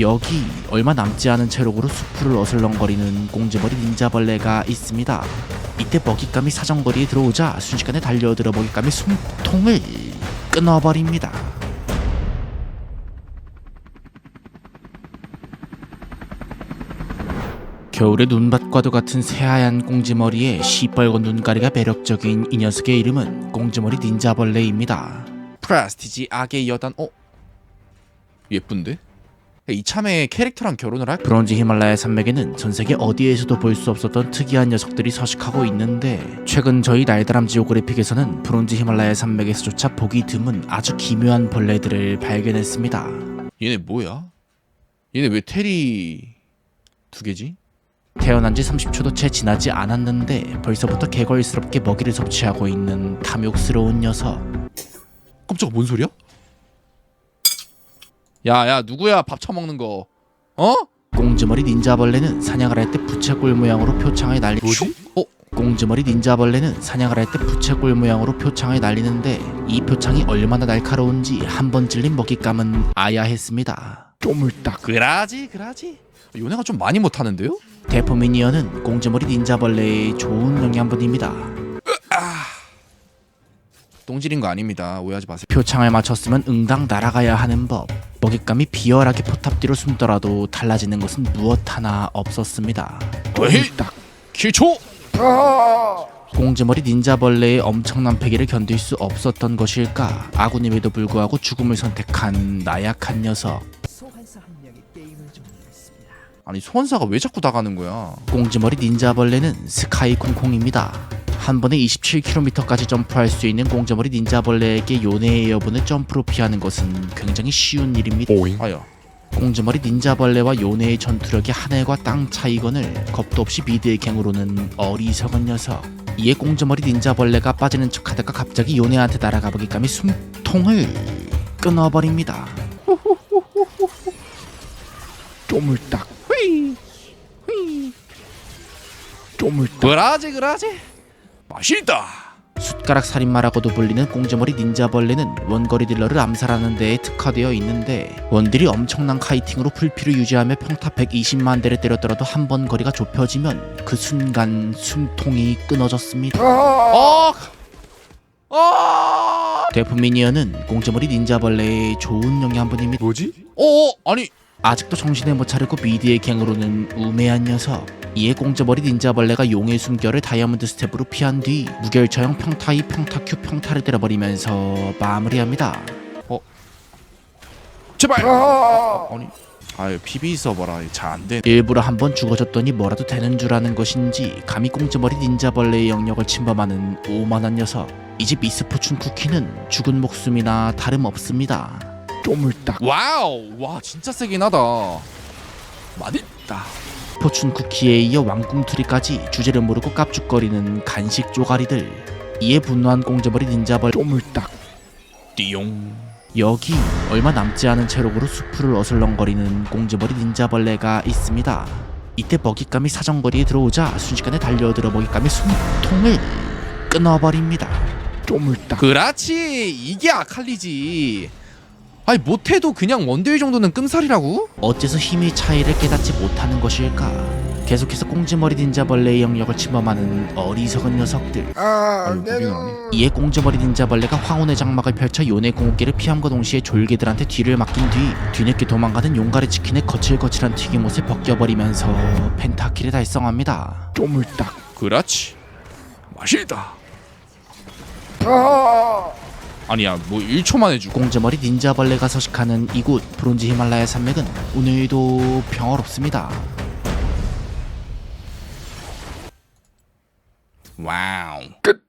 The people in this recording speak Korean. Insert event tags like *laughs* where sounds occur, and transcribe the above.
여기 얼마 남지 않은 체력으로 숲을 어슬렁거리는 꽁지머리 닌자벌레가 있습니다. 이때 먹잇감이 사정거리에 들어오자 순식간에 달려들어 먹잇감의 숨통을 끊어버립니다. 겨울의 눈밭과도 같은 새하얀 꽁지머리에 시뻘건 눈가리가 매력적인 이 녀석의 이름은 꽁지머리 닌자벌레입니다. 프라스티지 악의 여단 어? 예쁜데? 이참에 캐릭터랑 결혼을 할 브론즈 히말라야 산맥에는 전 세계 어디에서도 볼 수 없었던 특이한 녀석들이 서식하고 있는데 최근 저희 날다람 지오그래픽에서는 브론즈 히말라야 산맥에서조차 보기 드문 아주 기묘한 벌레들을 발견했습니다. 얘네 뭐야? 얘네 왜 테리 두 개지? 태어난 지 30초도 채 지나지 않았는데 벌써부터 개걸스럽게 먹이를 섭취하고 있는 탐욕스러운 녀석. 깜짝 뭔 소리야? 야야 누구야 밥 처먹는 거 어? 꽁지머리 닌자벌레는 사냥을 할 때 부채꼴 모양으로 표창을 날리 뭐지? 어? 꽁지머리 닌자벌레는 사냥을 할 때 부채꼴 모양으로 표창을 날리는데 이 표창이 얼마나 날카로운지 한 번 찔린 먹잇감은 아야 했습니다 쪼물딱 그라지 그라지 요네가 좀 많이 못하는데요? 대포 미니언은 꽁지머리 닌자벌레의 좋은 영양분입니다 똥질인 거 아닙니다 오해하지 마세요 표창을 맞췄으면 응당 날아가야 하는 법. 먹잇감이 비열하게 포탑 뒤로 숨더라도 달라지는 것은 무엇 하나 없었습니다. 쪼물딱 기초 꽁지머리 닌자벌레의 엄청난 패기를 견딜 수 없었던 것일까? 아군임에도 불구하고 죽음을 선택한 나약한 녀석. 아니 소환사가 왜 자꾸 나가는 거야 꽁지머리 닌자벌레는 스카이 콩콩입니다. 한 번에 27km까지 점프할 수 있는 꽁지머리 닌자벌레에게 요네의 여분을 점프로 피하는 것은 굉장히 쉬운 일입니다. 오잉 아야 꽁지머리 닌자벌레와 요네의 전투력이 하늘과 땅 차이건을 겁도 없이 미드의 갱으로는 어리석은 녀석. 이에 꽁지머리 닌자벌레가 빠지는 척하다가 갑자기 요네한테 날아가 보기감이 숨통을 끊어버립니다. *laughs* 쪼물딱 쪼물딱 그라지 그라지. 맛있다 숟가락 살인마라고도 불리는 꽁지머리 닌자벌레는 원거리 딜러를 암살하는 데에 특화되어 있는데 원딜이 엄청난 카이팅으로 풀피를 유지하며 평타 120만 대를 때렸더라도 한 번 거리가 좁혀지면 그 순간 숨통이 끊어졌습니다. 아 아! 대포 미니언은 꽁지머리 닌자벌레의 좋은 영양분입니다. 뭐지? 어 아니 아직도 정신을 못 차리고 미디의 갱으로는 우매한 녀석. 이에 꽁지머리 닌자벌레가 용의 숨결을 다이아몬드 스텝으로 피한 뒤 무결처형 평타 2 평타 Q 평타를 때려버리면서 마무리합니다. 제발 아, 아니 아유 PB 서버라 잘 안 돼 일부러 한번 죽어줬더니 뭐라도 되는 줄 아는 것인지 감히 꽁지머리 닌자벌레의 영역을 침범하는 오만한 녀석. 이 집 미스포춘 쿠키는 죽은 목숨이나 다름없습니다. 쪼물딱. 와우 와 진짜 세긴 하다. 맛있다. 포춘 쿠키에 이어 왕꿈틀이까지 주제를 모르고 깝죽거리는 간식 쪼가리들. 이에 분노한 꽁지머리 닌자벌레 쪼물딱. 띠용. 여기 얼마 남지 않은 체력으로 숲을 어슬렁거리는 꽁지머리 닌자벌레가 있습니다. 이때 먹잇감이 사정거리에 들어오자 순식간에 달려들어 먹잇감의 숨통을 끊어버립니다. 쪼물딱. 그렇지! 이게 아칼리지 아니 못해도 그냥 원딜 정도는 끔살이라고? 어째서 힘의 차이를 깨닫지 못하는 것일까? 계속해서 꽁지머리 닌자벌레의 영역을 침범하는 어리석은 녀석들. 아유 무빙을 하니 이에 꽁지머리 닌자벌레가 황혼의 장막을 펼쳐 요네 공격기를 피함과 동시에 졸개들한테 뒤를 맡긴 뒤 뒤늦게 도망가는 용가리 치킨의 거칠거칠한 튀김옷을 벗겨버리면서 펜타키를 달성합니다. 쪼물딱 그렇지 맛있다 아 니야 뭐 1초만 해주고. 꽁지머리 닌자벌레가 서식하는 이곳 브론즈 히말라야 산맥은 오늘도 평화롭습니다. 와우. 끝